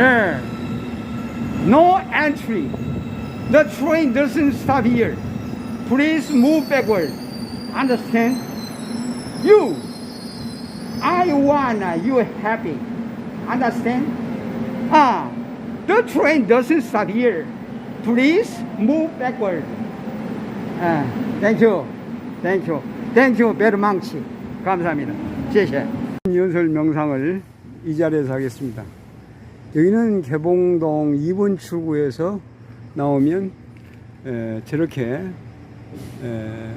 예. No entry. The train doesn't stop here. Please move backward. Understand? You. I wanna you happy. Understand? Ah, the train doesn't stop here. Please move backward. 아, thank you. Thank you. Thank you very much. 감사합니다. 谢谢. 연설 명상을 이 자리에서 하겠습니다. 여기는 개봉동 2번 출구에서 나오면 에, 저렇게 에,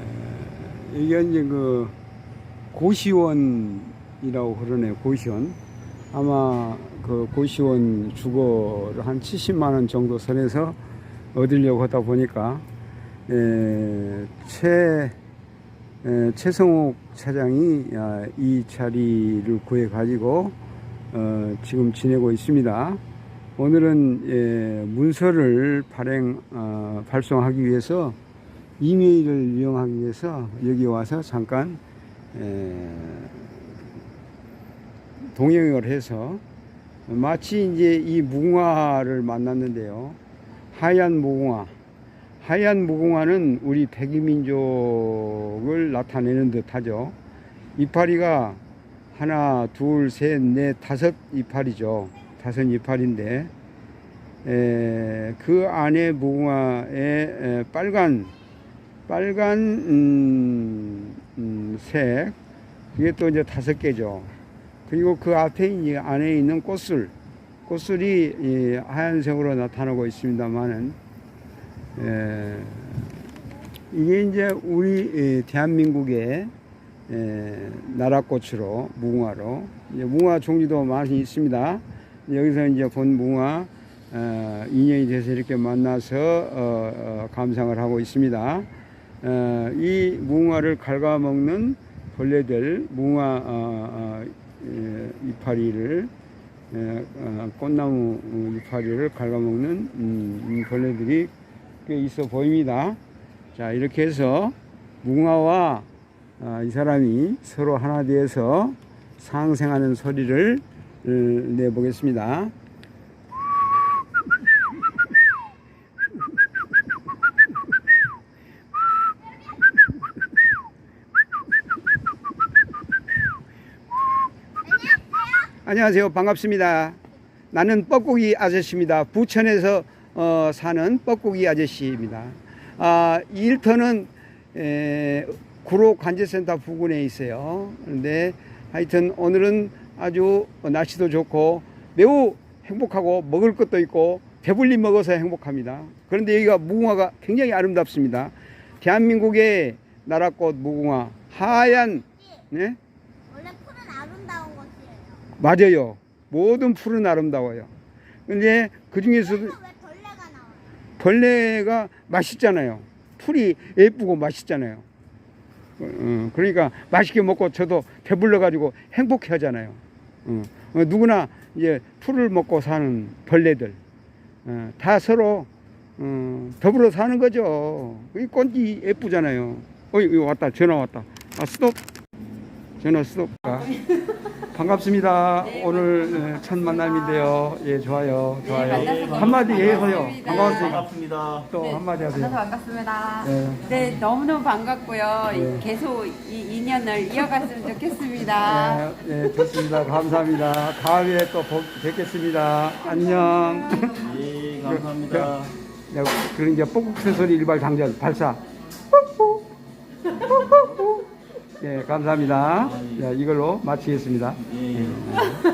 이게 이제 그 고시원이라고 그러네요. 고시원. 아마 그 고시원 주거를 한 70만 원 정도 선에서 얻으려고 하다 보니까 에, 최 에, 최성옥 차장이 아, 이 자리를 구해 가지고 어, 지금 지내고 있습니다. 오늘은 예, 문서를 발행 어, 발송하기 위해서 이메일을 이용하기 위해서 여기 와서 잠깐 에, 동행을 해서 마치 이제 이 무궁화를 만났는데요. 하얀 무궁화. 하얀 무궁화는 우리 백이민족을 나타내는 듯하죠. 이파리가 하나, 둘, 셋, 넷, 다섯 이파리죠. 다섯 이파리인데 에, 그 안에 무궁화에 에, 빨간 빨간 음, 음, 색 그게 또 이제 다섯 개죠. 그리고 그 앞에 이제 안에 있는 꽃술 꽃술이 이 하얀색으로 나타나고 있습니다만은 에, 이게 이제 우리 에, 대한민국의 에, 나라꽃으로 무궁화로 이제 무궁화 종류도 많이 있습니다. 여기서 이제 본 무궁화 어, 인연이 돼서 이렇게 만나서 어, 어, 감상을 하고 있습니다. 어, 이 무궁화를 갉아먹는 벌레들 무궁화 어, 어, 예, 이파리를 예, 어, 꽃나무 이파리를 갉아먹는 음, 이 벌레들이 꽤 있어 보입니다. 자 이렇게 해서 무궁화와 아, 이 사람이 서로 하나 되어서 상생하는 소리를 어, 내보겠습니다. 안녕하세요. 반갑습니다. 나는 뻐꾸기 아저씨입니다. 부천에서 어, 사는 뻐꾸기 아저씨입니다. 아, 이 일터는 에, 구로 관제센터 부근에 있어요. 그런데 하여튼 오늘은 아주 날씨도 좋고 매우 행복하고 먹을 것도 있고 배불리 먹어서 행복합니다. 그런데 여기가 무궁화가 굉장히 아름답습니다. 대한민국의 나라꽃 무궁화 하얀 네? 원래 푸른 아름다운 것이에요. 맞아요. 모든 풀은 아름다워요. 근데 그 중에서도 벌레가 나와요? 벌레가 맛있잖아요. 풀이 예쁘고 맛있잖아요. 어, 어, 그러니까 맛있게 먹고 저도 배불러 가지고 행복해 하잖아요. 어, 어, 누구나 이제 풀을 먹고 사는 벌레들 어, 다 서로 어, 더불어 사는 거죠. 이 꽃이 예쁘잖아요. 어, 이거 왔다. 전화 왔다. 아, 스톱. 전화 스톱. 아, 반갑습니다. 오늘 예, 첫 만남인데요. 예, 좋아요. 좋아요. 만나서 한마디 해서요. 반갑습니다. 반갑습니다. 또 네, 한마디 하세요. 만나서 반갑습니다. 네. 네, 너무너무 반갑고요. 네. 계속 이 인연을 이어갔으면 좋겠습니다. 네, 네, 좋습니다. 감사합니다. 다음에 또 보- 뵙겠습니다. 안녕. 예, 감사합니다. 네, 그런 이제 뻑뻑새 소리 일발 장전 발사. 네, 감사합니다. 네, 이걸로 마치겠습니다. 예, 예.